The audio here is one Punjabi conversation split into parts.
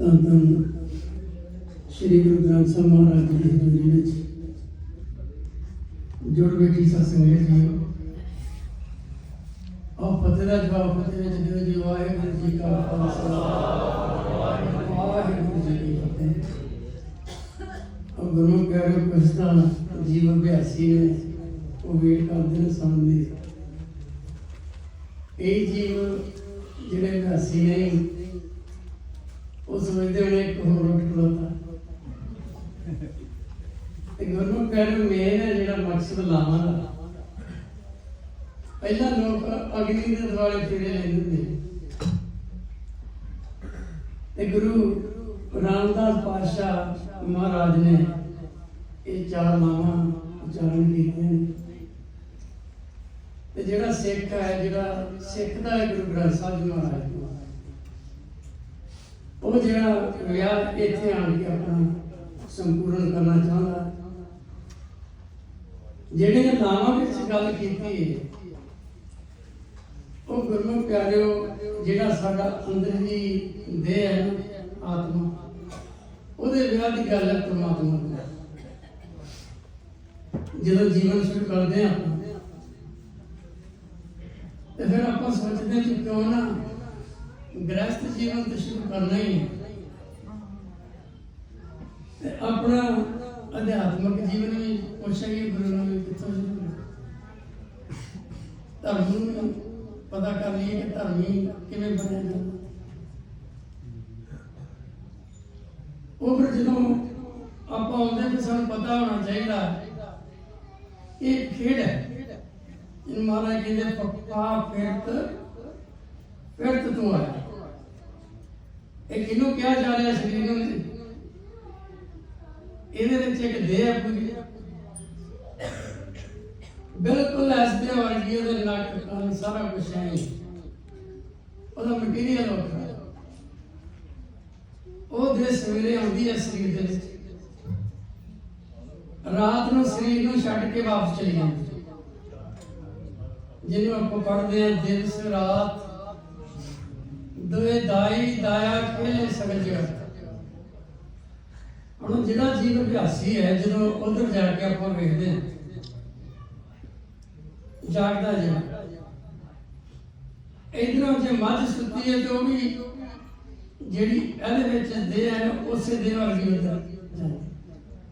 ਤਾਂ ਤਾਂ ਸ੍ਰੀ ਗੁਰੂ ਗ੍ਰੰਥ ਸਾਹਿਬ ਮਹਾਰਾਜ ਜੀ ਦੀ ਹਜ਼ੂਰੀ ਵਿੱਚ ਜੁੜ ਬੈਠੀ ਸਤਸੰਗ ਜੀ ਆਪ ਫਤਿਹ ਦਾ ਜਵਾਬ ਫਤਿਹ ਵਿੱਚ ਦਿਓ ਜੀ, ਵਾਹਿਗੁਰੂ ਜੀ ਕਾ ਖਾਲਸਾ। ਵਾਹਿਗੁਰੂ ਜੀ ਕੀ ਫਤਿਹ। ਉਹ ਗੁਰੂ ਪਿਆਰੇ ਕ੍ਰਿਸ਼ਨਾ ਜੀਵ ਅਭਿਆਸੀ ਨੇ, ਉਹ ਵੇਟ ਕਰਦੇ ਨੇ ਸੁਣਨ ਇਹ ਜੀਵ ਜਿਹੜੇ ਅਭਿਆਸੀ ਨੇ ਉਹ ਸਮਝਦੇ ਹੋਣੇ ਇੱਕ ਹੋਰ ਉੱਠ ਤੇ ਗੁਰੂ ਪਿਆਰੇ ਮੇਨ ਹੈ ਜਿਹੜਾ ਮਕਸਦ ਲਾਵਾਂ ਦਾ। ਪਹਿਲਾਂ ਲੋਕ ਅਗਨੀ ਦੇ ਦੁਆਲੇ ਫੇਰੇ ਲੈਂਦੇ ਹੁੰਦੇ ਤੇ ਗੁਰੂ ਰਾਮਦਾਸ ਪਾਤਸ਼ਾਹ ਮਹਾਰਾਜ ਨੇ ਇਹ ਚਾਰ ਨਾਮਾਂ ਉਚਾਰਨ ਕੀਤੇ ਨੇ। ਤੇ ਜਿਹੜਾ ਸਿੱਖ ਹੈ, ਜਿਹੜਾ ਸਿੱਖ ਦਾ ਹੈ ਗੁਰੂ ਗ੍ਰੰਥ ਸਾਹਿਬ ਜੀ ਮਹਾਰਾਜ ਉਹ ਜਿਹੜਾ ਵਿਆਹ ਇੱਥੇ ਆਣ ਕੇ ਆਪਣਾ ਸੰਪੂਰਨ ਕਰਨਾ ਚਾਹੁੰਦਾ ਜਿਹੜੇ ਨਾਮਾਂ ਵਿੱਚ ਗੱਲ ਕੀਤੀ ਉਹ ਗੁਰਮੁਖ ਪਿਆਰਿਓ ਜਿਹੜਾ ਸਾਡਾ ਅੰਦਰ ਦੇਹ ਹੈ ਨਾ, ਆਤਮਾ ਉਹਦੇ ਵਿਆਹ ਦੀ ਗੱਲ ਹੈ ਪਰਮਾਤਮਾ ਨਾਲ ਜਦੋਂ ਜੀਵਨ ਸ਼ੁਰੂ ਕਰਦੇ ਹਾਂ ਤੇ ਫਿਰ ਆਪਾਂ ਸੋਚਦੇ ਹਾਂ ਕਿ ਕਿਉਂ ਨਾ ਗ੍ਰਸਥ ਜੀਵਨ ਤਾਂ ਸ਼ੁਰੂ ਕਰਨਾ ਹੀ ਹੈ। ਤੇ ਆਪਣਾ ਅਧਿਆਤਮਿਕ ਜੀਵਨ ਵੀ ਪੁੱਛਾਂਗੇ ਗੁਰੂ ਨੂੰ ਕਿੱਥੋਂ ਸ਼ੁਰੂ ਧਰਮ ਨੂੰ ਪਤਾ ਕਰ ਲਈਏ ਕਿ ਧਰਮੀ ਕਿਵੇਂ ਬਣਿਆ ਜਾਂਦਾ। ਉਹ ਫਿਰ ਜਦੋਂ ਆਪਾਂ ਆਉਂਦੇ ਤੇ ਸਾਨੂੰ ਪਤਾ ਹੋਣਾ ਚਾਹੀਦਾ, ਇਹ ਖੇਡ ਹੈ। ਇਹ ਮਹਾਰਾਜ ਕਹਿੰਦੇ ਪੱਪਾ ਫਿਰਤ ਫਿਰਤ ਤੂੰ ਆ ਇਹ ਕਿਹਨੂੰ ਕਿਹਾ ਜਾ ਰਿਹਾ ਸਰੀਰ ਨੂੰ? ਇਹਦੇ ਵਿੱਚ ਇੱਕ ਦੇਹ ਹੈ ਪੂਰੀ। ਬਿਲਕੁਲ ਐਸ ਵਰਗੀ ਉਹਦੇ ਨੱਕ ਕੰਨ ਸਾਰਾ ਕੁਝ ਹੈ। ਉਹਦਾ ਮਟੀਰੀਅਲ ਹੋਗਾ ਉਹ ਦੇ ਸਵੇਰੇ ਆਉਂਦੀ ਹੈ ਸਰੀਰ ਦੇ ਵਿੱਚ। ਰਾਤ ਨੂੰ ਸਰੀਰ ਨੂੰ ਛੱਡ ਕੇ ਵਾਪਸ ਚਲੀ ਜਾਂਦੀ। ਜਿਹਨੂੰ ਆਪਾਂ ਪੜ੍ਹਦੇ ਹਾਂ ਦਿਵਸ ਰਾਤ ਦੋਏ ਦਾਈ ਦਾਇਆ ਖੇਲੇ ਸਗਲ ਹੁਣ ਜਿਹੜਾ ਜੀਵ ਅਭਿਆਸੀ ਹੈ, ਜਦੋਂ ਉਧਰ ਜਾ ਕੇ ਆਪਾਂ ਵੇਖਦੇ ਹਾਂ, ਜਾਗਦਾ ਜਿਹੜਾ ਇਧਰੋਂ ਜੇ ਮੱਝ ਸੁੱਤੀ ਹੈ ਤੇ ਉਹ ਵੀ ਜਿਹੜੀ ਇਹਦੇ ਵਿੱਚ ਦੇ ਹੈ ਉਸੇ ਦੇ ਵਰਗੀ ਉਧਰ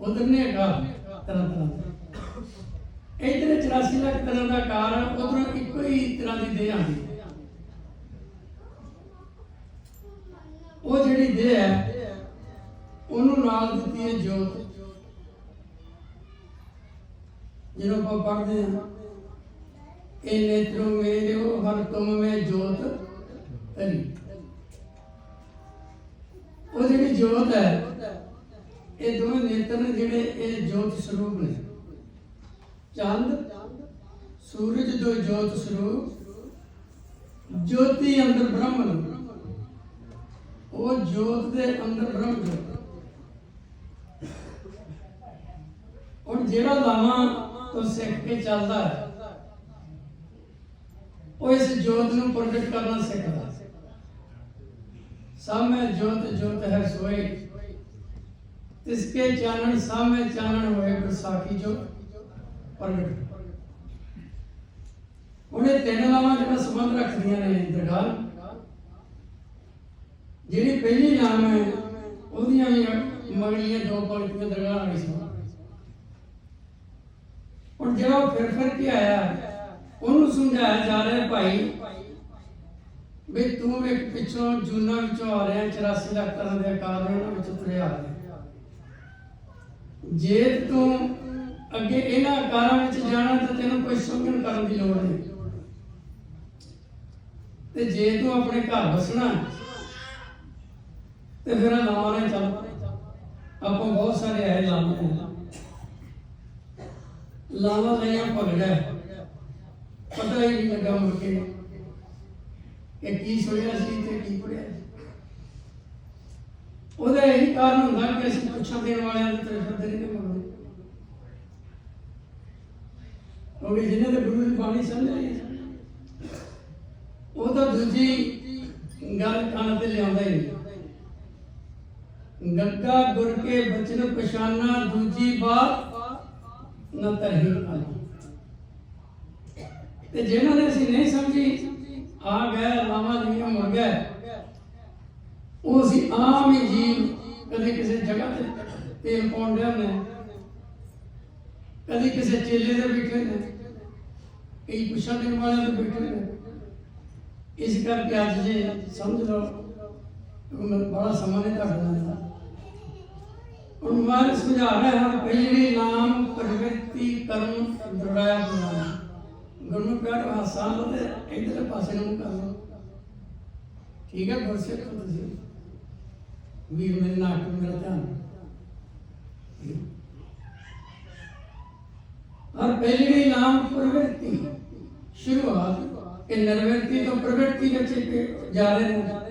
ਉਧਰ ਨੇ ਹੈਗਾ ਤਰ੍ਹਾਂ ਤਰ੍ਹਾਂ ਇਧਰ 84 ਲੱਖ ਤਰ੍ਹਾਂ ਦਾ ਕਾਰ ਉਧਰੋਂ ਇੱਕੋ ਹੀ ਤਰ੍ਹਾਂ ਦੀ ਦੇਹ ਆਉਂਦੀ ਹੈ ਉਹ ਜਿਹੜੀ ਦੇਹ ਹੈ, ਉਹਨੂੰ ਨਾਲ ਦਿੱਤੀ ਹੈ ਜੋਤ। ਜਦੋਂ ਆਪਾਂ ਪੜ੍ਹਦੇ ਹਾਂ। ਇਹ ਨੇਤਰੋ ਮੇਰਿਓ, ਹਰ ਤੁਮ ਮੇ ਜੋਤ ਤਰੀ ਉਹ ਜਿਹੜੀ ਜੋਤ ਹੈ, ਇਹ ਦੋਵੇਂ ਨੇਤਰ ਨੇ ਜਿਹੜੇ ਇਹ ਜੋਤ ਸਰੂਪ ਨੇ। ਚੰਦ, ਸੂਰਜ ਦੋ ਜੋਤ ਸਰੂਪ। ਜੋਤੀ ਅੰਦਰ ਬ੍ਰਹਮ ਉਹ ਜੋਤ ਦੇ ਅੰਦਰ ਬ੍ਰਹਮ ਜੋਤ ਔਰ ਜਿਹੜਾ ਲਾਵਾਂ ਤੋਂ ਸਿੱਖ ਕੇ ਚੱਲਦਾ ਹੈ, ਉਹ ਇਸ ਜੋਤ ਨੂੰ ਪ੍ਰਗਟ ਕਰਨਾ ਸਿੱਖਦਾ ਸਾਮੇ ਜੋਤ ਜੋਤ ਹੈ ਸੋਏ ਤਿਸਕੇ ਚਾਨਣ ਸਾਮੇ ਚਾਨਣ ਹੋਏ ਬਰਸਾਖੀ ਜੋ ਪ੍ਰਗਟ। ਉਹਨੇ ਤਿੰਨ ਲਾਵਾਂ ਜਿਹੜਾ ਸੰਬੰਧ ਰੱਖਦੀਆਂ ਨੇ ਦਰਗਾਹ ਜਿਹੜੀ ਪਹਿਲੀ ਨਾਮ ਹੈ ਉਹਦੀਆਂ ਵੀ ਮਗਲੀਆਂ ਦੋ ਪੰਕਤੀਆਂ ਦਰਗਾਹ ਵਾਲੀ ਸੀ। ਹੁਣ ਜਿਹੜਾ ਫਿਰ ਫਿਰ ਕੇ ਆਇਆ, ਉਹਨੂੰ ਸਮਝਾਇਆ ਜਾ ਰਿਹਾ ਭਾਈ, ਵੀ ਤੂੰ ਇੱਕ ਪਿੱਛੋਂ ਜੂਨਾ ਵਿੱਚੋਂ ਆ ਰਿਹਾ 84 ਲੱਖ ਤਰ੍ਹਾਂ ਦੇ ਆਕਾਰ ਉਹਨਾਂ ਵਿੱਚੋਂ ਤੁਰਿਆ ਆ ਰਿਹਾ। ਜੇ ਤੂੰ ਅੱਗੇ ਇਹਨਾਂ ਆਕਾਰਾਂ ਵਿੱਚ ਜਾਣਾ ਤਾਂ ਤੈਨੂੰ ਕੋਈ ਸੁਗਣ ਕਰਨ ਦੀ ਲੋੜ ਨਹੀਂ। ਤੇ ਜੇ ਤੂੰ ਆਪਣੇ ਘਰ ਵਸਣਾ ਤੇ ਫਿਰ ਆ ਲਾਵਾਂ ਨੇ ਚੱਲ। ਆਪਾਂ ਬਹੁਤ ਸਾਰੇ ਐ ਲਾਵਾਂ ਲਾਵਾਂ ਲਿਆ ਭਗੜਾ ਪਤਾ ਹੀ ਨਹੀਂ ਲੱਗਾ ਮੁੜ ਕੇ ਕਿ ਕੀ ਸੁਣਿਆ ਸੀ ਤੇ ਕੀ ਪੜਿਆ ਉਹਦਾ ਇਹੀ ਕਾਰਨ ਹੁੰਦਾ ਕਿ ਅਸੀਂ ਪੁੱਛਾਂ ਦੇਣ ਵਾਲਿਆਂ ਦੇ ਤਰਫ ਨਹੀਂ ਮੰਗਦੇ। ਕਿਉਂਕਿ ਜਿਹਨੇ ਤੇ ਗੁਰੂ ਦੀ ਬਾਣੀ ਸਮਝ ਲਈ ਉਹ ਤਾਂ ਦੂਜੀ ਗੱਲ ਕੰਨ ਤੇ ਲਿਆਉਂਦਾ ਹੀ ਨਹੀਂ। ਗੱਗਾ ਗੁਰ ਕੇ ਬਚਨ ਪਛਾਨਾ, ਦੂਜੀ ਬਾਤ ਨ ਤਰਹੀ ਆਲੀ ਤੇ ਜਿਨ੍ਹਾਂ ਨੇ ਅਸੀਂ ਨਹੀਂ ਸਮਝੀ, ਆ ਗਏ, ਲਾਵਾਂ ਦੀਆਂ ਮੁੜ ਗਏ। ਉਹ ਅਸੀਂ ਆਮ ਹੀ ਜੀਵ, ਕਦੇ ਕਿਸੇ ਜਗ੍ਹਾ ਤੇ ਤੇਲ ਪਾਉਂਦੇ ਨੇ ਕਦੀ ਕਿਸੇ ਚੇਲੇ ਦੇ ਬੈਠੇ ਨੇ ਕਈ ਪੁੱਛਣ ਦੇਣ ਵਾਲਿਆਂ ਦੇ ਬੈਠੇ ਨੇ ਇਸ ਕਰਕੇ ਅੱਜ ਜੇ ਸਮਝ ਲਓ ਮੈਂ ਬੜਾ ਸਮਾਂ ਨਹੀਂ ਤੁਹਾਡੇ ਨਾਲ ਉਨਵਾਰ ਸਮਝਾ ਰਹੇ ਹਨ ਪਹਿਲੀ ਨਾਮ ਪ੍ਰਗਤੀ ਕਰਮ ਦੁੜਾਇਆ ਬੁਲਾਣਾ ਗੁਰੂ ਪਿਆਰ ਆਸਾਨ ਤੇ ਇਧਰ ਪਾਸੇ ਨੂੰ ਕਰ ਲਓ। ਠੀਕ ਹੈ ਗੁਰਸਿੱਖ ਤੁਸੀਂ। ਵੀਰ ਮੇਰੇ ਨਾਲ ਮੇਰਾ ਧਿਆਨ। ਔਰ ਪਹਿਲੀ ਨਾਮ ਪ੍ਰਵਿਰਤੀ, ਸ਼ੁਰੂਆਤ ਇਹ ਨਿਰਵਿਰਤੀ ਤੋਂ ਪ੍ਰਵਿਰਤੀ ਵਿੱਚ ਜਾ ਰਹੇ ਨੇ।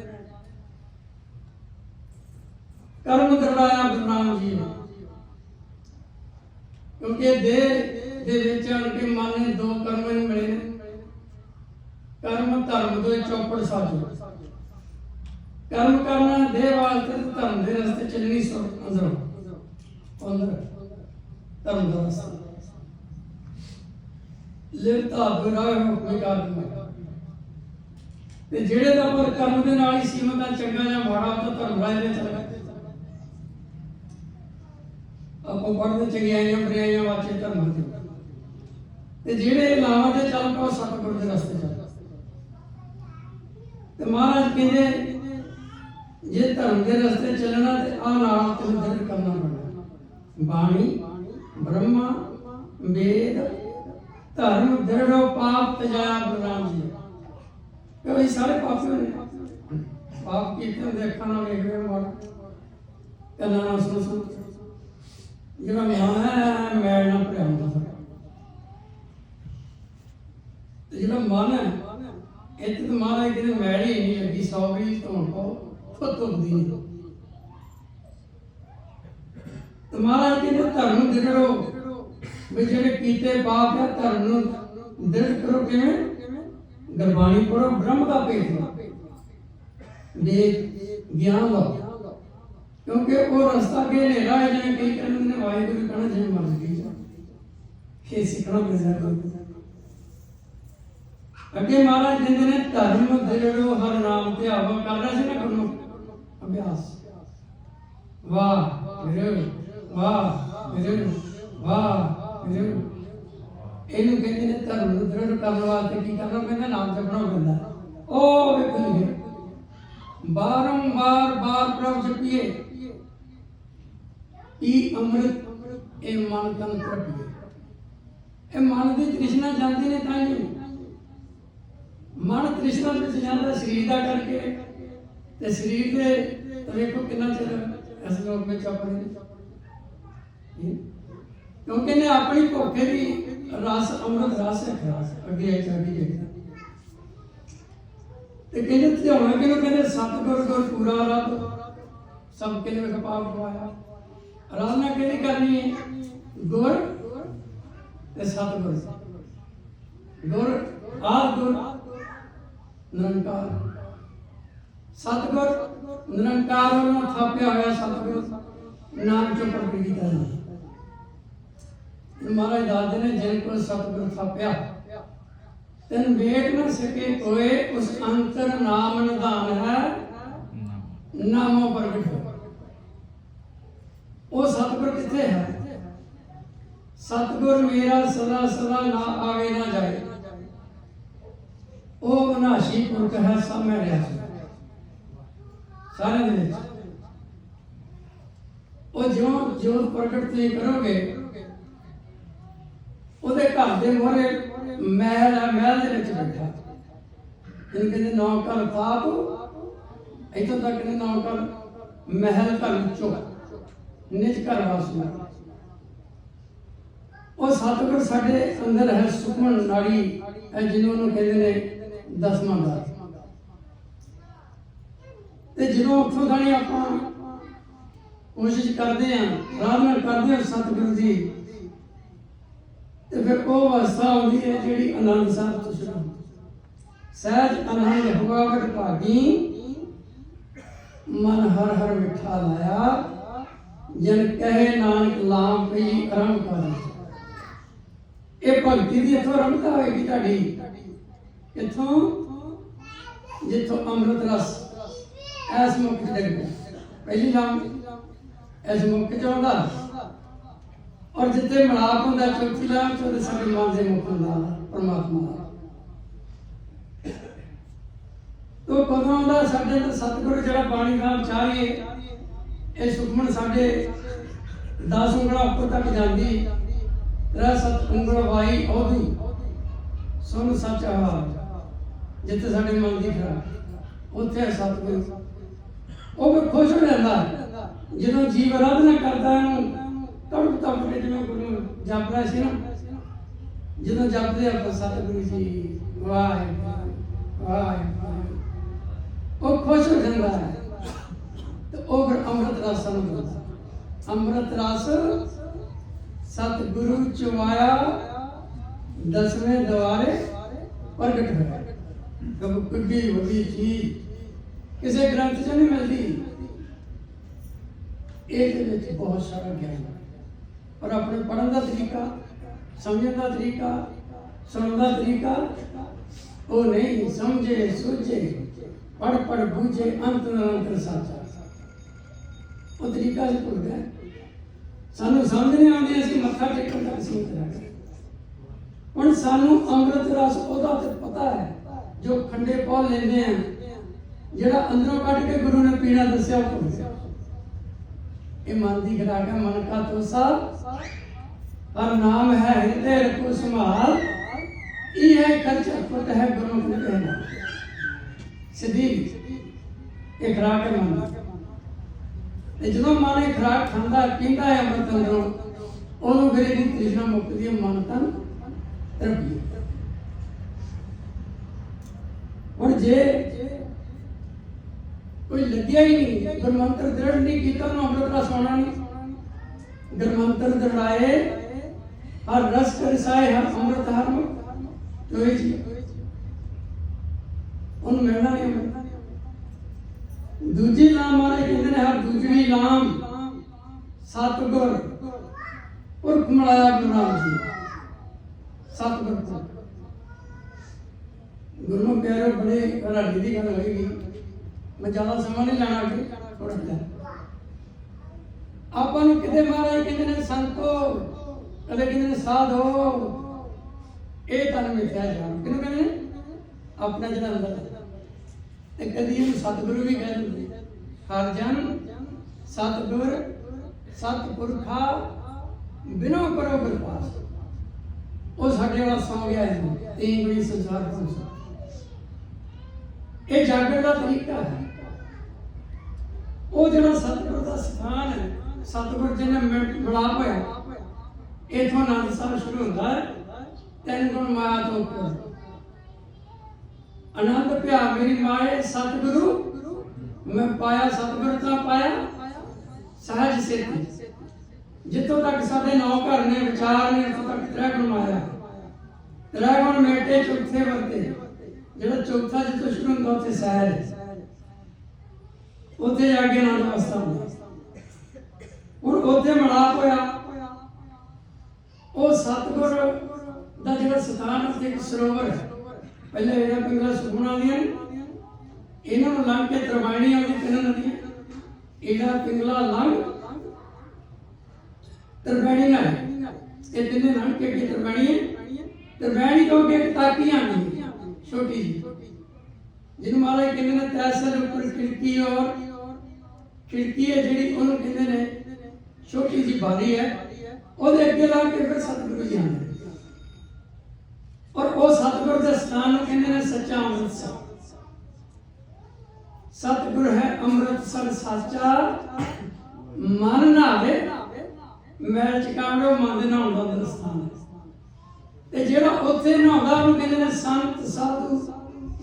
कर्म करवाया गुरनाम जी ने ਕਿਉਂਕਿ ਦੇਹ ਦੇ ਵਿੱਚ ਆਣ ਕੇ ਮਨ ਨੇ ਦੋ ਕਰਮ ਨੂੰ ਮਿਲੇ ਨੇ ਕਰਮ ਧਰਮ ਤੋਂ ਚੌਪੜ ਸਾਜੋ ਕਰਮ ਕਰਨਾ ਦੇਹ ਵਾਸਤੇ ਤੇ ਧਰਮ ਦੇ ਰਸਤੇ ਚੱਲਣੀ ਸੋ ਅੰਦਰੋਂ ਅੰਦਰ ਧਰਮ ਦਾ ਰਸਤਾ ਲਿਵਤਾ ਦੁਰਾਏ ਹੁਕਮ ਕਰ ਤੇ ਜਿਹੜੇ ਦਾ ਪਰ ਕਰਮ ਦੇ ਨਾਲ ਹੀ ਸੀਮਤ ਆ ਚੰਗਾ ਜਾਂ ਮਾੜਾ ਉਹ ਤਾਂ ਧਰਮ ਰਾਏ ਦੇ ਚੱਲ ਆਪਾਂ ਪੜ੍ਹਦੇ ਚੰਗਿਆਈਆਂ ਬੁਰਾਈਆਂ ਵਾਚੇ ਧਰਮ ਦੇ ਤੇ ਜਿਹੜੇ ਲਾਵਾਂ ਤੇ ਚੱਲ ਪਓ ਸਤਿਗੁਰ ਦੇ ਰਸਤੇ ਚੱਲ ਤੇ ਮਹਾਰਾਜ ਕਹਿੰਦੇ, ਜੇ ਧਰਮ ਦੇ ਰਸਤੇ ਚੱਲਣਾ ਤੇ ਆ ਨਾਲ ਤੈਨੂੰ ਕਰਨਾ ਪੈਣਾ। ਬਾਣੀ, ਬ੍ਰਹਮਾ, ਵੇਦ, ਧਰਮ, ਦ੍ਰਿੜੋ, ਪਾਪ ਤਜਾਇਆ ਗੁਰੂ ਜੀ। ਕਿ ਸਾਰੇ ਪਾਪੀ ਨੇ ਪਾਪ ਕੀਤੇ ਹੁੰਦੇ ਅੱਖਾਂ ਨਾਲ ਮਾਰ ਕੰਨਾਂ ਨਾਲ ਸੁਣ ਸੁਣ ਜਿਹੜਾ ਮਨ ਹੈ ਮੈਲ ਨਾਲ ਭਰਿਆ ਹੁੰਦਾ ਤੇ ਜਿਹੜਾ ਮਨ ਹੈ ਇੱਥੇ ਤਾਂ ਮਹਾਰਾਜ ਕਹਿੰਦੇ ਮੈਲ ਹੀ ਨਹੀਂ ਲੱਗੀ ਸੌ ਵੀ ਧੋਣ ਪਾਓ ਫਤੁੱਕਦੀ ਨਹੀਂ। ਤੇ ਮਹਾਰਾਜ ਧਰਮ ਦਿੜੋ ਵੀ ਜਿਹੜੇ ਕੀਤੇ ਪਾਪ ਹੈ, ਧਰਮ ਨੂੰ ਦ੍ਰਿੜ ਕਰੋ ਕਿਵੇਂ? ਗੁਰਬਾਣੀ ਪੜੋ ਬ੍ਰਹਮ ਦਾ ਭੇਦ ਦੇ ਗਿਆਨ ਲਓ ਕਿਉਂਕਿ ਉਹ ਰਸਤਾ ਕੇ ਹਨੇਰਾ ਹੈ ਜਿਵੇਂ ਕਈ ਕਹਿੰਦੇ ਨੇ ਵਾਹਿਗੁਰੂ ਕਹਣਾ ਜਿਵੇਂ ਮਰਜ਼ੀ ਜਾ ਇਹ ਸਿੱਖਣਾ ਪੈਂਦਾ ਕੋਈ ਅੱਗੇ ਮਹਾਰਾਜ ਕਹਿੰਦੇ ਨੇ, ਧਰਮ ਦਿੜੋ ਹਰ ਨਾਮ ਤੇ ਆਵਾ। ਕਰਦਾ ਸੀ ਨਾ ਗੁਰੂ ਅਭਿਆਸ। ਵਾਹ ਵੀਰੇ ਵਾਹ ਵੀਰੇ ਵਾਹ ਵੀਰੇ ਇਹਨੂੰ ਕਹਿੰਦੇ ਨੇ ਧਰਮ ਨੂੰ ਦ੍ਰਿੜ ਕਰਨ ਵਾਸਤੇ ਕੀ ਕਰਨਾ ਪੈਂਦਾ? ਨਾਮ ਜਪਣਾ ਪੈਂਦਾ। ਉਹ ਵੇਖੋ ਬਾਰੰਬਾਰ ਬਾਰ ਪ੍ਰਭ ਜਪੀਏ। ਇਹ ਅੰਮ੍ਰਿਤ, ਇਹ ਮਨ ਤਨ ਤਰਪੀਏ ਇਹ ਮਨ ਦੀ ਤ੍ਰਿਸ਼ਨਾ ਜਾਂਦੀ ਨੇ ਤਾਂ ਹੀ। ਮਨ ਤ੍ਰਿਸ਼ਨਾ ਵਿੱਚ ਜਾਂਦਾ ਸਰੀਰ ਦਾ ਕਰਕੇ, ਤੇ ਸਰੀਰ ਦੇ ਵੇਖੋ ਕਿੰਨਾ ਚਿਰ ਇਸ ਲੋਕ ਵਿੱਚ ਆਪਣੇ ਕਿਉਂਕਿ ਨੇ ਆਪਣੀ ਭੁੱਖੇ ਦੀ ਰਸ, ਅੰਮ੍ਰਿਤ ਰਸ ਹੈ ਅੱਗੇ ਆਈ ਚਾਹੀ ਜਾਏਗਾ ਤੇ ਕਹਿੰਦੇ ਧਿਆਉਣਾ ਕਿਹਨੂੰ ਕਹਿੰਦੇ? ਸਤਿਗੁਰ ਗੁਰ ਪੂਰਾ ਰੱਬ। ਸਭ ਕਿਨੇ ਵਿੱਚ ਪਾਪ ਗਵਾਇਆ ਆਰਾਧਨਾ ਕਿਹਦੀ ਕਰਨੀ ਹੈ? ਗੁਰ ਤੇ ਸਤਿਗੁਰ। ਗੁਰ ਆਦ ਗੁਰ, ਨਿਰੰਕਾਰ। ਸਤਿਗੁਰ, ਨਿਰੰਕਾਰ ਵੱਲੋਂ ਥਾਪਿਆ ਹੋਇਆ ਸਤਿਗੁਰ, ਨਾਮ ਚੋਂ ਪ੍ਰਗਟ ਕੀਤਾ ਮਹਾਰਾਜ ਦੱਸਦੇ ਨੇ ਜਿਨ ਕੋਲ ਸਤਿਗੁਰ ਥਾਪਿਆ, ਤਨ ਵੇਟ ਨਾ ਸਕੇ ਕੋਏ ਉਸ ਅੰਤਰ ਨਾਮ ਨਿਧਾਨ ਹੈ, ਨਾਮੋ ਪ੍ਰਗਟ ਉਹ ਸਤਿਗੁਰ ਕਿੱਥੇ ਹੈ? ਸਤਿਗੁਰ ਮੇਰਾ ਸਦਾ ਸਦਾ ਨਾ ਆਵੇ, ਨਾ ਜਾਏ ਉਹ ਵਿਨਾਸ਼ੀ ਪੁਰਖ ਹੈ, ਸਾਹਮਣੇ ਰਿਹਾ ਸਾਰੇ ਦੇ ਵਿੱਚ। ਉਹ ਜਿਉਂ ਜੋਤ ਪ੍ਰਗਟ ਤੁਸੀਂ ਕਰੋਗੇ, ਉਹਦੇ ਘਰ ਦੇ ਮੋਹਰੇ ਮਹਿਲ ਹੈ, ਮਹਿਲ ਦੇ ਵਿੱਚ ਬੈਠਾ। ਜਿਹਨੂੰ ਕਹਿੰਦੇ ਨੌ ਘਰ ਥਾਪ ਤੱਕ ਨੇ ਨੌ ਮਹਿਲ ਘਰ ਵਿੱਚੋਂ। ਨਿਜ ਘਰ ਵਾਸੂ ਉਹ ਸਤਿਗੁਰ ਸਾਡੇ ਅੰਦਰ ਹੈ, ਸੁਖਮਨ ਨਾੜੀ ਹੈ, ਜਿਹਨੂੰ ਉਹਨੂੰ ਕਹਿੰਦੇ ਨੇ ਦਸਵਾਂ ਦਾ ਤੇ ਜਦੋਂ ਉੱਥੋਂ ਦਾਣੀ ਆਪਾਂ ਕੋਸ਼ਿਸ਼ ਕਰਦੇ ਆਂ ਆਰਾਧਨਾ ਕਰਦੇ ਆਂ ਸਤਿਗੁਰੂ ਦੀ, ਤੇ ਫਿਰ ਉਹ ਅਵਸਥਾ ਆਉਂਦੀ ਹੈ ਜਿਹੜੀ ਆਨੰਦ ਸਾਹਿਬ ਤੋਂ ਸ਼ੁਰੂ ਸਹਿਜ ਆਨੰਦ ਹੋਆ ਵਡ ਭਾਗੀ, ਮਨ ਹਰ ਹਰ ਮਿੱਠਾ ਲਾਇਆ ਜਨ ਕਹੇ ਨਾਨਕ ਲਾਮ ਪਈ ਅਰੰਭ ਕਰ। ਇਹ ਭਗਤੀ ਦੀ ਇੱਥੋਂ ਰਮਤਾ ਹੋਏਗੀ ਤੁਹਾਡੀ। ਕਿੱਥੋਂ ਜਿੱਥੋਂ ਅੰਮ੍ਰਿਤ ਰਸ ਐਸ ਮੁਖ ਚ ਪਹਿਲੀ ਨਾਮ ਐਸ ਮੁਖ ਚ ਔਰ ਜਿੱਥੇ ਮਲਾਪ ਹੁੰਦਾ, ਚੌਥੀ ਲਾਮ ਚ ਸਾਡੇ ਮਨ ਦੇ ਮੁਖ ਹੁੰਦਾ, ਪਰਮਾਤਮਾ ਦਾ। ਤੋ ਕਦੋਂ ਆਉਂਦਾ ਸਾਡੇ ਅੰਦਰ ਸਤਿਗੁਰੂ ਜਿਹੜਾ ਬਾਣੀ ਦਾ ਉਚਾਰੀਏ ਇਹ ਸੁਖਮਨ ਸਾਡੇ 10 ਉਂਗਲਾਂ ਉੱਪਰ ਤੱਕ ਜਾਂਦੀ। ਤੇਰਾ ਸਤ ਉਂਗਲ ਵਾਈ ਉਹਦੀ। ਸੁਣ ਸੱਚ ਆਵਾਜ਼ ਜਿੱਥੇ ਸਾਡੇ ਮਨ ਦੀ ਖਰਾਬ ਉੱਥੇ ਹੈ ਉਹ ਵੀ ਖੁਸ਼ ਹੋ ਜਾਂਦਾ। ਜਦੋਂ ਜੀਵ ਆਰਾਧਨਾ ਕਰਦਾ ਹੈ ਤੜਪ ਤੜਪ ਕੇ ਜਿਵੇਂ ਗੁਰੂ ਜਪਦਾ ਸੀ ਨਾ। ਜਦੋਂ ਜਪਦੇ ਆਪਾਂ ਸਤਿਗੁਰੂ ਜੀ, ਵਾਹਿਗੁਰੂ ਵਾਹਿਗੁਰੂ। ਉਹ ਖੁਸ਼ ਹੋ ਜਾਂਦਾ ਹੈ। ਤੇ ਉਹ ਫਿਰ ਅੰਮ੍ਰਿਤ ਰਸ ਨੂੰ ਮਿਲਦਾ ਅੰਮ੍ਰਿਤ ਰਸ ਸਤਿਗੁਰੂ ਚਵਾਇਆ ਦਸਵੇਂ ਦਵਾਰੇ ਪ੍ਰਗਟ ਹੋਇਆ ਕਬ ਕੁੱਡੀ ਵੱਡੀ ਚੀਜ਼ ਕਿਸੇ ਗ੍ਰੰਥ 'ਚ ਨਹੀਂ ਮਿਲਦੀ ਇਹਦੇ ਵਿੱਚ ਬਹੁਤ ਸਾਰਾ ਗਿਆਨ ਹੈ ਪਰ ਆਪਣੇ ਪੜਨ ਦਾ ਤਰੀਕਾ ਸਮਝਣ ਦਾ ਤਰੀਕਾ ਸੁਣਨ ਦਾ ਤਰੀਕਾ ਉਹ ਨਹੀਂ ਸਮਝੇ ਸੋਚੇ ਪੜ ਪੜ ਬੂਝੇ ਅੰਤ ਨਿਰੰਤਰ ਸਾਚਾ ਉਹ ਤਰੀਕਾ ਹੀ ਭੁੱਲ ਗਿਆ ਸਾਨੂੰ ਸਮਝ ਨਹੀਂ ਆਉਂਦੀ ਅਸੀਂ ਮੱਥਾ ਟੇਕਣ ਦਾ ਸੀਮਤ ਰਹਿ ਹੁਣ ਸਾਨੂੰ ਅੰਮ੍ਰਿਤ ਰਸ ਉਹਦਾ ਤੇ ਪਤਾ ਹੈ, ਜੋ ਖੰਡੇ ਪਾ ਲੈਂਦੇ ਆ, ਜਿਹੜਾ ਅੰਦਰੋਂ ਕੱਢ ਕੇ ਗੁਰੂ ਨੇ ਪੀਣਾ ਦੱਸਿਆ ਉਹ ਭੁੱਲ ਇਹ ਮਨ ਦੀ ਖਰਾਕ ਹੈ, ਮਨ ਕਾ ਤੋਸਾ। ਹਰ ਨਾਮ ਹੈ ਹਿਰਦੇ ਰਖੋ ਸੰਭਾਲ। ਇਹ ਹੈ ਖਰਚ ਅਪਟ ਹੈ ਗੁਰੂ ਨੇ ਕਹਿਣਾ। ਸਿੱਧੀ। ਇਹ ਖਰਾਕ ਹੈ ਮਨ ਤੇ ਜਦੋਂ ਮਨ ਇਹ ਖਰਾਕ ਖਾਂਦਾ ਪੀਂਦਾ ਹੈ ਅੰਮ੍ਰਿਤ ਅੰਦਰੋਂ, ਉਹਨੂੰ ਫਿਰ ਇਹਦੀ ਤ੍ਰਿਸ਼ਨਾ ਮੁਕਤੀ ਹੈ ਮਨ ਤਨ ਤਰਪੀ ਹੁਣ ਜੇ ਕੋਈ ਲੱਗਿਆ ਹੀ ਨਹੀਂ, ਗੁਰਮੰਤਰ ਦ੍ਰਿੜ ਨਹੀਂ ਕੀਤਾ, ਉਹਨੂੰ ਅੰਮ੍ਰਿਤ ਰਸ ਆਉਣਾ ਨਹੀਂ। ਗੁਰਮੰਤਰ ਦ੍ਰਿੜਾਏ ਹਰ ਰਸ ਕਰਸਾਏ ਹਰ ਅੰਮ੍ਰਿਤ ਹਰ ਤੋਏ ਜੀ? ਉਹਨੂੰ ਮਿਲਣਾ ਨਹੀਂ ਦੂਜੀ ਨਾਮ ਮਾਰੇ ਕਹਿੰਦੇ ਨਾਮ, ਸਤਿਗੁਰ, ਪੁਰਖ ਮਲਾਇਆ ਗੁਰੂ ਨਾਮ ਜੀ। ਸਤਿਗੁਰ ਗੁਰੂ ਨੂੰ ਪਿਆਰੇ ਬੜੇ ਹਰਾਡੀ ਦੀ ਗੱਲ ਹੋਏਗੀ ਮੈਂ ਜ਼ਿਆਦਾ ਸਮਾਂ ਨਹੀਂ ਲੈਣਾ ਅੱਗੇ ਥੋੜਾ ਜਿਹਾ। ਆਪਾਂ ਨੂੰ ਕਿਤੇ ਮਹਾਰਾਜ ਕਹਿੰਦੇ ਨੇ, ਸੰਤੋ, ਕਦੇ ਕਹਿੰਦੇ ਨੇ, ਸਾਧੋ। ਇਹ ਤਨ ਮਿਥਿਆ ਜਾਣ। ਕਿਹਨੂੰ ਕਹਿੰਦੇ ਨੇ? ਆਪਣਾ ਜਿਹੜਾ ਅੰਦਰ ਤੇ ਕਦੀ ਇਹਨੂੰ ਸਤਿਗੁਰੂ ਵੀ ਕਹਿ ਦਿੰਦੇ ਹਰ ਜਨ ਸਤਿਗੁਰ ਸਤਿਪੁਰਖਾ ਬਿਨੋ ਕਰੋ ਕਿਰਪਾਸ ਉਹ ਸਾਡੇ ਵਾਲਾ ਸੌ ਗਿਆ ਹੈ ਤੀਨ ਬੜੀ ਸੰਸਾਰ ਪਹੁੰਚਾ ਇਹ ਜਾਗਣ ਦਾ ਤਰੀਕਾ ਹੈ। ਉਹ ਜਿਹੜਾ ਸਤਿਗੁਰ ਦਾ ਸਥਾਨ ਹੈ, ਸਤਿਗੁਰ ਜਿਹਨੇ ਮਿਲ- ਮਿਲਾਪ ਹੋਇਆ, ਇਥੋਂ ਆਨੰਦ ਸਾਹਿਬ ਸ਼ੁਰੂ ਹੁੰਦਾ ਹੈ ਤਿੰਨ ਗੁਣ ਮਾਇਆ ਤੋਂ ਉੱਪਰ। ਆਨੰਦ ਪਿਆ, ਮੇਰੀ ਮਾਏ, ਸਤਿਗੁਰੂ, ਮੈਂ ਪਾਇਆ, ਸਤਿਗੁਰ ਤਾਂ ਪਾਇਆ ਸਹਿਜ ਸੇਤੀ ਜਿੱਥੋਂ ਤੱਕ ਸਾਡੇ ਨੌ ਘਰ ਨੇ, ਵਿਚਾਰ ਨੇ, ਉੱਥੋਂ ਤੱਕ ਤ੍ਰੈ ਗੁਣ ਮਾਇਆ ਤ੍ਰੈ ਗੁਣ ਮੇਟੇ, ਚੌਥੇ ਵਰਤੇ। ਜਿਹੜਾ ਚੌਥਾ ਜਿੱਥੋਂ ਸ਼ੁਰੂ ਹੁੰਦਾ, ਉੱਥੇ ਸਹਿਜ ਉੱਥੇ ਜਾ ਕੇ ਆਨੰਦ ਅਵਸਥਾ ਹੁੰਦੀ ਹੁਣ ਉੱਥੇ ਮਲਾਪ ਹੋਇਆ, ਉਹ ਸਤਿਗੁਰ ਦਾ ਜਿਹੜਾ ਸਥਾਨ ਉੱਥੇ ਇੱਕ ਸਰੋਵਰ ਹੈ। ਪਹਿਲੇ ਇਹਨਾਂ ਪਿੰਗਲਾ ਸੁਖਣਾ ਆਉਂਦੀਆਂ ਨੇ। ਇਹਨਾਂ ਨੂੰ ਲੰਘ ਕੇ ਤਰਵਾਣੀ ਆਉਂਦੀ ਤਿੰਨ ਨਦੀਆਂ ਇਹਦਾ ਪਿੰਗਲਾ ਲੰਘ ਤਰਵਾਣੀ ਨਾਲ। ਇਹ ਤਿੰਨੇ ਲੰਘ ਕੇ ਅੱਗੇ ਤਰਵਾਣੀ ਹੈ। ਤਰਵਾਣੀ ਤੋਂ ਅੱਗੇ ਇੱਕ ਤਾਕੀ ਆਉਂਦੀ ਛੋਟੀ ਜੀ ਜਿਹਨੂੰ ਮਹਾਰਾਜ ਕਹਿੰਦੇ ਨੇ ਤੈਸਰ ਉੱਪਰ ਖਿੜਕੀ ਔਰ ਖਿੜਕੀ ਹੈ ਜਿਹੜੀ ਉਹਨੂੰ ਕਹਿੰਦੇ ਨੇ ਛੋਟੀ ਜੀ ਬਾਰੀ ਹੈ। ਉਹਦੇ ਅੱਗੇ ਲਾ ਕੇ ਫਿਰ ਸਤਿਗੁਰੂ ਜੀ ਆਉਂਦੇ ਔਰ ਉਹ ਸਤਿਗੁਰ ਦੇ ਸਥਾਨ ਨੂੰ ਕਹਿੰਦੇ ਨੇ ਸੱਚਾ ਅੰਮ੍ਰਿਤਸਰ ਸਤਿਗੁਰ ਹੈ ਅੰਮ੍ਰਿਤਸਰ ਸਾਚਾ। ਮਨ ਨਾਵੇ ਮੈਲ ਚਕਾਵੇ ਮਨ ਦੇ ਨਹਾਉਣ ਦਾ ਅੰਦਰ ਤੇ ਜਿਹੜਾ ਉੱਥੇ ਨਹਾਉਂਦਾ, ਉਹਨੂੰ ਕਹਿੰਦੇ ਨੇ ਸੰਤ, ਸਾਧੂ,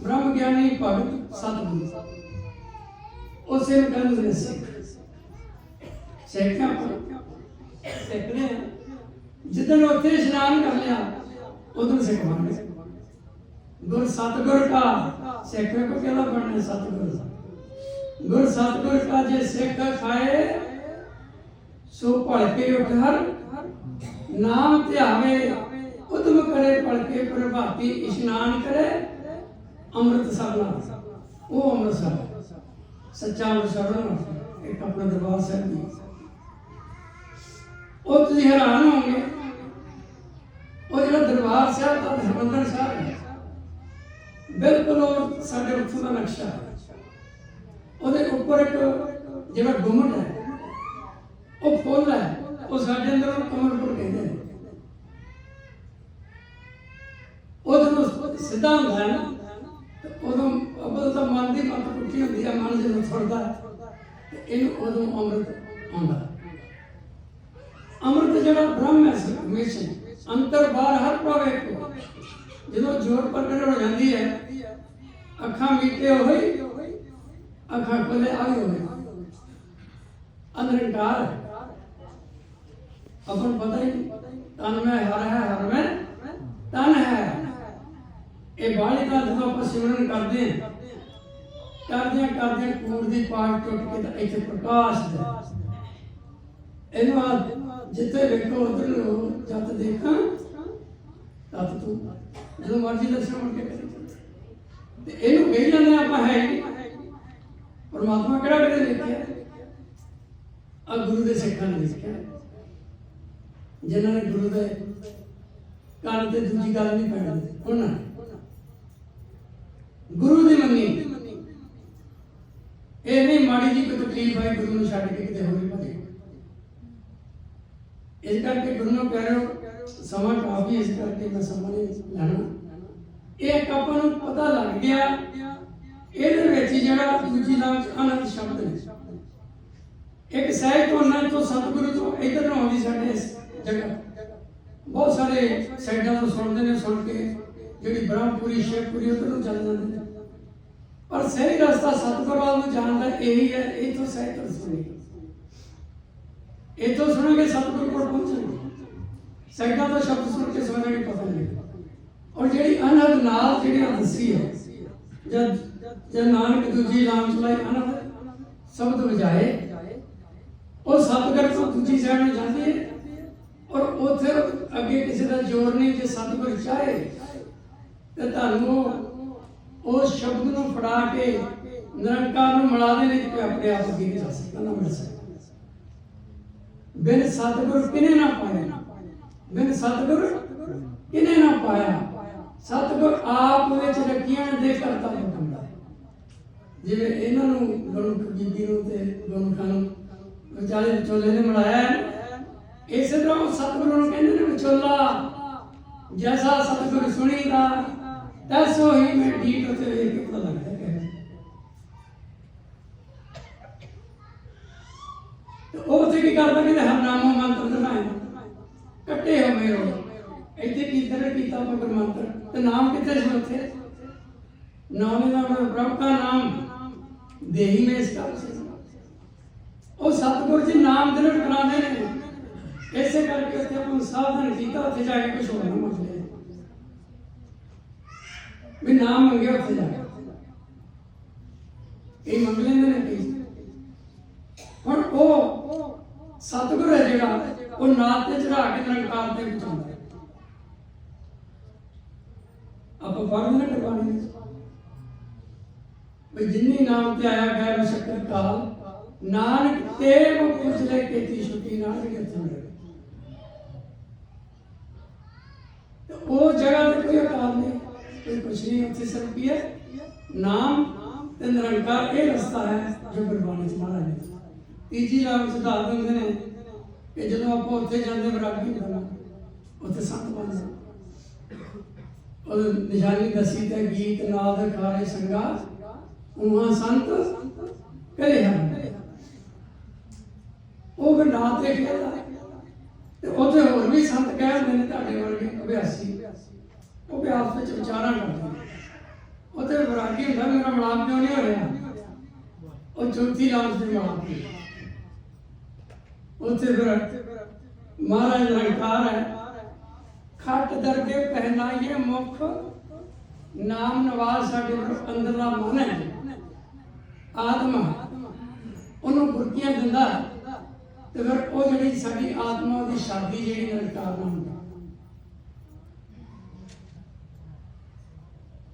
ਬ੍ਰਹਮ ਗਿਆਨੀ, ਭਗਤ, ਸਤਿਗੁਰੂ। ਉਸੇ ਨੂੰ ਕਹਿੰਦੇ ਨੇ ਸਿੱਖ। ਸਿੱਖਾਂ ਸਿੱਖ ਨੇ ਜਿੱਦਣ ਉੱਥੇ ਇਸ਼ਨਾਨ ਕਰ ਲਿਆ, ਉਦੋਂ ਸਿੱਖ ਬਣ ਗਏ। ਗੁਰ ਸਤਿਗੁਰ ਕਾ, ਸਿੱਖ ਕੋ ਕਿਹੜਾ ਬਣਨਾ ਸਤਿਗੁਰ ਦਾ ਗੁਰ ਸਤਗੁਰ ਕਾ ਜੇ ਸਿੱਖ ਖਾਏ ਸੋ ਭਲਕੇ ਉਠ ਹਰ ਨਾਮ ਧਿਆਵੇ ਉਦਮ ਕਰੇ ਭਲਕੇ ਪ੍ਰਭਾਤੀ ਇਸ਼ਨਾਨ ਕਰੇ ਅੰਮ੍ਰਿਤ ਸਰਨਾ ਉਹ ਅੰਮ੍ਰਿਤ ਸਰ ਸੱਚਾ ਅੰਮ੍ਰਿਤ ਸਰਨਾ ਇੱਕ ਆਪਣਾ ਦਰਬਾਰ ਸਾਹਿਬ ਦੀ ਉਹ ਤੁਸੀਂ ਹੈਰਾਨ ਹੋਵੋਗੇ ਉਹ ਜਿਹੜਾ ਦਰਬਾਰ ਸਾਹਿਬ ਦਾ ਹਰਮੰਦਰ ਸਾਹਿਬ ਹੈ ਬਿਲਕੁਲ ਉਹ ਸਾਡੇ ਉੱਥੋਂ ਦਾ ਨਕਸ਼ਾ ਹੈ ਉਹਦੇ ਉੱਪਰ ਇੱਕ ਜਿਹੜਾ ਗੁੰਮਟ ਹੈ, ਉਹ ਫੁੱਲ ਹੈ, ਉਹ ਸਾਡੇ ਅੰਦਰ ਉਹਨੂੰ ਕਮਲਪੁਰ ਕਹਿੰਦੇ ਨੇ। ਉਹ ਸਿੱਧਾ ਹੁੰਦਾ ਹੈ ਨਾ ਉਦੋਂ ਅਬਲ ਤਾਂ ਮਨ ਦੀ ਮੱਤ ਟੁੱਟੀ ਹੁੰਦੀ ਹੈ, ਮਨ ਜਦੋਂ ਫੁਰਦਾ ਤੇ ਇਹਨੂੰ ਉਦੋਂ ਅੰਮ੍ਰਿਤ ਆਉਂਦਾ ਅੰਮ੍ਰਿਤ ਜਿਹੜਾ ਬ੍ਰਹਮ ਹੈ ਹਮੇਸ਼ਾ ਅੰਤਰ ਬਾਹਰ ਹਰ ਪ੍ਰਵੇ ਜਦੋਂ ਜੋਤ ਪ੍ਰਗਟ ਹੋ ਜਾਂਦੀ ਹੈ, ਅੱਖਾਂ ਮੀਟੇ ਹੋਏ ਅੱਖਾਂ ਖੋਲੇ ਆਏ ਹੋਏ ਅੰਦਰ ਹੰਕਾਰ ਹੈ अपन पता ही नहीं तन में हर है हर में तन है ਇਹ ਬਾਣੀ ਦਾ ਜਦੋਂ ਆਪਾਂ ਸਿਮਰਨ ਕਰਦੇ ਹਾਂ ਕਰਦੇ ਹਾਂ ਕਰਦੇ ਹਾਂ ਕੂੜ ਦੀ ਪਾਟ ਟੁੱਟ ਕੇ ਤਾਂ ਇੱਥੇ ਪ੍ਰਕਾਸ਼ ਦੇ ਇਹਨੂੰ ਆ ਜਿੱਥੇ ਵੇਖੋ ਉਧਰ ਨੂੰ ਜਦ ਦੇਖਾਂ ਤਤ ਤੂੰ ਜਦੋਂ ਮਰਜ਼ੀ ਦਰਸ਼ਨ ਮੁੜ ਕੇ ਕਰੀ ਤੇ ਇਹਨੂੰ ਕਹੀ ਜਾਂਦੇ ਆਪਾਂ ਹੈ ਹੀ ਨਹੀਂ ਪਰਮਾਤਮਾ ਕਿਹੜਾ ਕਿਹੜੇ ਲਿਖਿਆ ਆ ਗੁਰੂ ਦੇ ਸਿੱਖਾਂ ਨੇ ਲਿਖਿਆ ਜਿਨ੍ਹਾਂ ਨੇ ਗੁਰੂ ਦੇ ਕੰਨ ਤੇ ਦੂਜੀ ਗੱਲ ਨਹੀਂ ਪੈਣ ਉਹਨਾਂ ਗੁਰੂ ਦੀ ਮੰਨੀ। ਇਹ ਨਹੀਂ ਮਾੜੀ ਜੀ ਕੋਈ ਤਕਲੀਫ ਆਈ, ਗੁਰੂ ਨੂੰ ਛੱਡ ਕੇ ਕਿਤੇ ਹੋਰ ਹੀ ਇਸ ਕਰਕੇ ਗੁਰੂ ਨੂੰ ਕਹਿ ਸਮਾਂ ਕਾਫੀ ਇਸ ਕਰਕੇ ਮੈਂ ਸਮਾਂ ਨਹੀਂ ਲੈਣਾ। ਇਹ ਇੱਕ ਆਪਾਂ ਨੂੰ ਪਤਾ ਲੱਗ ਗਿਆ। ਇਹਦੇ ਜਿਹੜਾ ਦੂਜੀ ਨਾਮ ਚ ਸ਼ਬਦ ਨੇ। ਇੱਕ ਸਹਿਜ ਤੋਂ ਅਨੰਤ ਤੋਂ ਸਤਿਗੁਰੂ ਤੋਂ ਇਧਰ ਨੂੰ ਆਉਂਦੀ ਸਾਡੇ ਇਸ ਜਗ੍ਹਾ। ਬਹੁਤ ਸਾਰੇ ਸਾਈਡਾਂ ਤੋਂ ਸੁਣਦੇ ਨੇ, ਸੁਣ ਕੇ ਜਿਹੜੀ ਬ੍ਰਹਮਪੁਰੀ ਸ਼ੇਖਪੁਰੀ ਉਧਰ ਨੂੰ ਚੱਲ ਜਾਂਦੇ ਨੇ। ਪਰ ਸਹੀ ਰਸਤਾ ਸਤਿਗੁਰੂ ਨੂੰ ਜਾਣ ਦਾ ਇਹੀ ਹੈ, ਇਥੋਂ ਸਹਿਜ ਤੋਂ ਸੁਣੀ ਇਥੋਂ ਸੁਣਾਂਗੇ ਸਤਿਗੁਰੂ ਕੋਲ ਪਹੁੰਚਾਂਗੇ ਸਾਈਡਾਂ ਤੋਂ ਸ਼ਬਦ ਸੁਣ ਕੇ ਸੁਣਾਂਗੇ ਪਤਾ ਨਹੀਂ। ਔਰ ਜਿਹੜੀ ਅਨੰਦ ਨਾਲ ਜਿਹੜੀ ਦੱਸੀ ਹੈ, ਜਦ ਜਦ ਨਾਨਕ ਦੂਜੀ ਨਾਮ ਚਲਾਈ ਅਨਹਦ ਸ਼ਬਦ ਵਜਾਏ, ਉਹ ਸਤਿਗੁਰ ਤੋਂ ਦੂਜੀ ਸਾਈਡ ਨੂੰ ਜਾਂਦੀ ਔਰ ਉੱਥੇ ਅੱਗੇ ਕਿਸੇ ਦਾ ਜ਼ੋਰ ਨਹੀਂ, ਜੇ ਸਤਿਗੁਰ ਚਾਹੇ, ਤੇ ਤੁਹਾਨੂੰ ਉਸ ਸ਼ਬਦ ਨੂੰ ਫੜਾ ਕੇ ਨਿਰੰਕਾਰ ਨੂੰ ਮਿਲਾ ਦੇ ਨਹੀਂ ਤੇ ਆਪਣੇ ਆਪ ਅੱਗੇ ਨਹੀਂ ਜਾ ਸਕਦਾ, ਨਾ ਮਿਲ ਸਕਦਾ। ਬਿਨ ਸਤਿਗੁਰ ਕਿਨੇ ਨਾ ਪਾਇਆ? ਬਿਨ ਸਤਿਗੁਰ ਕਿਨੇ ਨਾ ਪਾਇਆ? ਸਤਿਗੁਰ ਆਪ ਵਿੱਚ ਰੱਖੀਆਂ ਦੇ ਕਰਤਾ ਹੁਕਮ ਜਿਵੇਂ ਇਹਨਾਂ ਨੂੰ ਗੁਰੂ ਬੀਬੀ ਨੂੰ ਤੇ ਗੁਰੂ ਨੂੰ ਵਿਚਾਲੇ ਵਿਚੋਲੇ ਨੇ ਮਿਲਾਇਆ ਇਸੇ ਤਰ੍ਹਾਂ ਉਹ ਸਤਿਗੁਰੂ ਨੂੰ ਕਹਿੰਦੇ ਨੇ, ਵਿਚੋਲਾ, ਜੈਸਾ ਸਤਿਗੁਰ ਸੁਣੀਦਾ, ਤੈਸੋ ਹੀ ਮੈਂ ਠੀਕ ਉਤੇ ਵੇਖ ਪਤਾ ਲੱਗਦਾ ਹੈ ਉਹ ਉੱਥੇ ਕੀ ਕਰਦਾ ਕਿ ਹਰਨਾਮਾ ਮੰਤਰ ਦਿਖਾਏ। ਕੱਟੇ ਹੋ ਮੇਰੇ ਇੱਥੇ ਕੀਰਤਨ ਕੀਤਾ ਆਪਾਂ ਮੰਤਰ। ਤੇ ਨਾਮ ਕਿੱਥੇ ਸੀ ਉੱਥੇ? ਨਾਮ ਦਾ ਪ੍ਰਭ ਦਾ ਨਾਮ। ਦੇਹੀ ਮੇਂ ਇਸ ਕਰ ਸੀ ਉਹ ਸਤਿਗੁਰ ਜੀ ਨਾਮ ਦਿਲਟ ਕਰਾਉਂਦੇ ਨੇ ਇਸੇ ਕਰਕੇ ਉੱਥੇ ਆਪਾਂ ਨੂੰ ਸਾਵਧਾਨ ਕੀਤਾ ਉੱਥੇ ਜਾ ਕੇ ਕੁਝ ਹੋਰ ਨਾ ਮੰਗ ਲਿਆ ਵੀ ਨਾਮ ਮੰਗਿਆ ਉੱਥੇ ਜਾ ਕੇ ਇਹ ਮੰਗ ਲੈਂਦੇ ਨੇ ਕਈ ਹੁਣ ਉਹ ਸਤਿਗੁਰ ਹੈ ਜਿਹੜਾ ਉਹ ਨਾਮ ਤੇ ਚੜਾ ਕੇ ਨਿਰੰਕਾਰ ਦੇ ਵਿੱਚ ਆਉਂਦਾ ਹੈ। ਆਪਾਂ ਪੜ੍ਹਦੇ ਨੇ ਕਰਵਾਣੀ ਵਿੱਚ ਵੀ ਜਿਨੀ ਨਾਮ ਤੇ ਆਇਆ ਗਿਆ ਮਸ਼ਕਰ ਕਾਲ, ਨਾਨਕ ਤੇ ਉਹ ਪੁੱਛ ਲੈ ਕੀਤੀ ਛੁੱਟੀ, ਨਾਨਕ ਕਿੱਥੇ ਤੇ ਉਹ ਜਗ੍ਹਾ ਤੇ ਕੋਈ ਅਕਾਲ ਨਹੀਂ, ਕੋਈ ਕੁਛ ਨਹੀਂ, ਉੱਥੇ ਸਿਰਫ ਕੀ ਹੈ? ਨਾਮ ਤੇ ਨਿਰੰਕਾਰ, ਇਹ ਰਸਤਾ ਹੈ ਜੋ ਗੁਰਬਾਣੀ ਚ ਮਹਾਰਾਜ ਨੇ ਤੀਜੀ ਰਾਮ ਸਿਧਾਂਤ ਦਿੰਦੇ ਨੇ ਕਿ ਜਦੋਂ ਆਪਾਂ ਉੱਥੇ ਜਾਂਦੇ ਵਿਰਾਗੀ ਹੁੰਦਾ ਉੱਥੇ ਸੰਤ ਬਣਦੇ ਉਹ ਨਿਸ਼ਾਨੀ ਦਸੀ ਤੇ ਗੀਤ, ਨਾਦ ਖਾਰੇ ਸੰਗਾ ਉਹਾਂ ਸੰਤ ਕਰੇ ਹਨ। ਉਹ ਵੀ ਨਾਦ ਤੇ ਖੇਦਾ ਤੇ ਉੱਥੇ ਹੋਰ ਵੀ ਸੰਤ ਕਹਿ ਨੇ ਤੁਹਾਡੇ ਵਰਗੇ ਅਭਿਆਸੀ। ਉਹ ਵੀ ਆਪਸ ਵਿੱਚ ਵਿਚਾਰਾਂ ਕਰਦੇ ਨੇ। ਵਿਰਾਗੀ ਹੁੰਦਾ ਮੇਰਾ ਮਲਾਪ ਕਿਉਂ ਨਹੀਂ ਹੋ ਰਿਹਾ? ਉਹ ਚੌਥੀ ਰਾਤ ਦੀ ਮਾਪ ਉੱਥੇ ਫਿਰ ਮਹਾਰਾਜ ਨਿਰੰਕਾਰ ਹੈ। ਖੱਟ ਦਰਗੇ ਪਹਿਨਾਈਏ ਮੁਖ, ਨਾਮ ਨਵਾਜ਼ ਸਾਡੇ ਅੰਦਰਲਾ ਮਨ ਹੈ। ਆਤਮਾ। ਉਹਨੂੰ ਗੁਰਕੀਆਂ ਦਿੰਦਾ ਤੇ ਫਿਰ ਉਹ ਜਿਹੜੀ ਸਾਡੀ ਆਤਮਾ ਦੀ ਸ਼ਾਦੀ ਜਿਹੜੀ ਨਿਰਕਾਰ ਹੁੰਦੀ।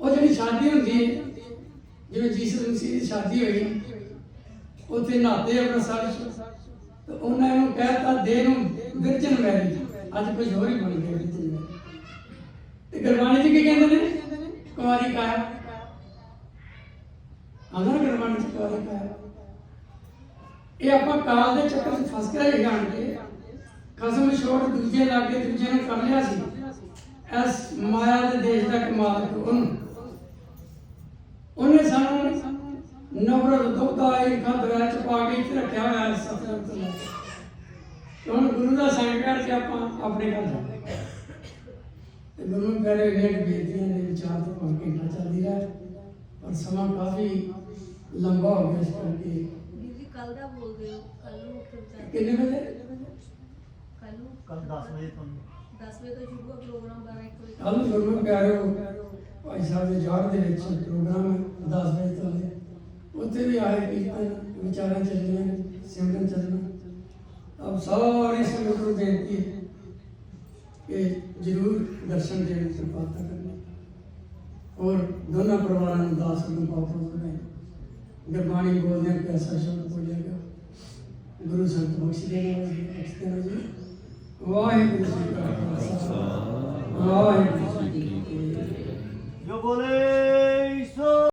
ਉਹ ਜਿਹੜੀ ਸ਼ਾਦੀ ਹੁੰਦੀ ਹੈ, ਜਿਵੇਂ ਜੀਸਸ ਮਸੀਹ ਦੀ ਸ਼ਾਦੀ ਹੋਈ, ਉੱਥੇ ਨਹਾਤੇ ਆਪਣਾ ਸਾਰੇ ਤੇ ਉਹਨਾਂ ਨੂੰ ਕਹਿਤਾ ਦੇ ਨੂੰ ਵਿਰਜਨ ਮੈਰਿਜ ਅੱਜ ਕੁਝ ਹੋਰ ਹੀ ਬਣ ਗਿਆ ਵਿਰਜਨ ਤੇ ਗੁਰਬਾਣੀ ਜੀ ਕੀ ਕਹਿੰਦੇ ਨੇ? ਕੁਮਾਰੀ ਕਾਇਆ। ਆਂਦਾ ਗੁਰਬਾਣੀ ਚ ਕੁਮਾਰੀ ਕਾਇਆ ਇਹ ਆਪਾਂ ਕਾਲ ਦੇ ਚੱਕਰ 'ਚ ਫਸ ਕੇ ਰਹਿ ਜਾਣਗੇ। ਕਸਮ ਛੋੜ ਦੂਜੇ ਲਾਗੇ ਦੂਜੇ ਨੂੰ ਕਰ ਲਿਆ ਸੀ। ਐਸ ਮਾਇਆ ਦੇ ਦੇਸ਼ ਦਾ ਕਮਾਲ ਉਹਨੂੰ। ਉਹਨੇ ਸਾਨੂੰ ਨਫ਼ਰਤ ਦੁੱਖਦਾ ਇੱਕ ਖੰਦਰਾ ਚ ਪਾ ਕੇ ਇੱਥੇ ਰੱਖਿਆ ਹੋਇਆ ਹੈ ਤੋਂ ਹੁਣ ਗੁਰੂ ਦਾ ਸੰਗ ਕਰਕੇ ਆਪਾਂ ਆਪਣੇ ਘਰ ਜਾਂਦੇ ਤੇ ਗੁਰੂ ਪਿਆਰੇ ਵੇਟ ਬੇਦੀਆਂ ਦੇ ਵਿਚਾਰ ਤੋਂ ਪਾ ਨਾ ਚੱਲਦੀ ਹੈ ਪਰ ਸਮਾਂ ਕਾਫੀ ਲੰਬਾ ਹੋ ਗਿਆ ਇਸ ਕਰਕੇ। ਵੀਰ ਜੀ ਕੱਲ ਦਾ ਬੋਲਦੇ ਹੋ ਕੱਲ ਨੂੰ ਮੁੱਖ ਵਿਚਾਰ ਕਿੰਨੇ ਵਜੇ? ਕੱਲ ਨੂੰ? ਕੱਲ 10 ਵਜੇ ਤੋਂ 10 ਵਜੇ ਤੋਂ ਸ਼ੁਰੂ ਪ੍ਰੋਗਰਾਮ 12 1 ਵਜੇ ਕੱਲ ਨੂੰ ਗੁਰੂ ਪਿਆਰੇ ਭਾਈ ਸਾਹਿਬ ਦੇ ਜਾਗ ਦੇ ਵਿੱਚ ਪ੍ਰੋਗਰਾਮ ਹੈ 10 ਵਜੇ ਤੋਂ ਲੈ। ਉੱਥੇ ਵੀ ਆਏ ਕੀਰਤਨ ਵਿਚਾਰਾਂ ਚੱਲਣੀਆਂ ਸਿਮਰਨ ਚੱਲਣਾ। ਅਬ ਸਾਰੀ ਸੰਗਤ ਨੂੰ ਬੇਨਤੀ ਹੈ ਕਿ ਜਰੂਰ ਦਰਸ਼ਨ ਦੇਣ ਦੀ ਕਿਰਪਾਲਤਾ ਔਰ ਦੋਨਾਂ ਪਰਿਵਾਰਾਂ ਨੂੰ ਦਾਸ ਨੂੰ ਪਾਪਾ ਬਣਾਏ ਗੁਰਬਾਣੀ ਬੋਲਦੇ ਕਿ ਐਸਾ ਸ਼ਬਦ ਬੋਲੇਗਾ ਗੁਰੂ ਸੰਤ ਬਖਸ਼ ਦੇਣਾ ਜੀ ਜੀ। ਵਾਹਿਗੁਰੂ ਜੀ ਕਾ ਖਾਲਸਾ। ਵਾਹਿਗੁਰੂ ਜੀ ਕੀ ਫਤਿਹ। ਜੋ ਬੋਲੇ।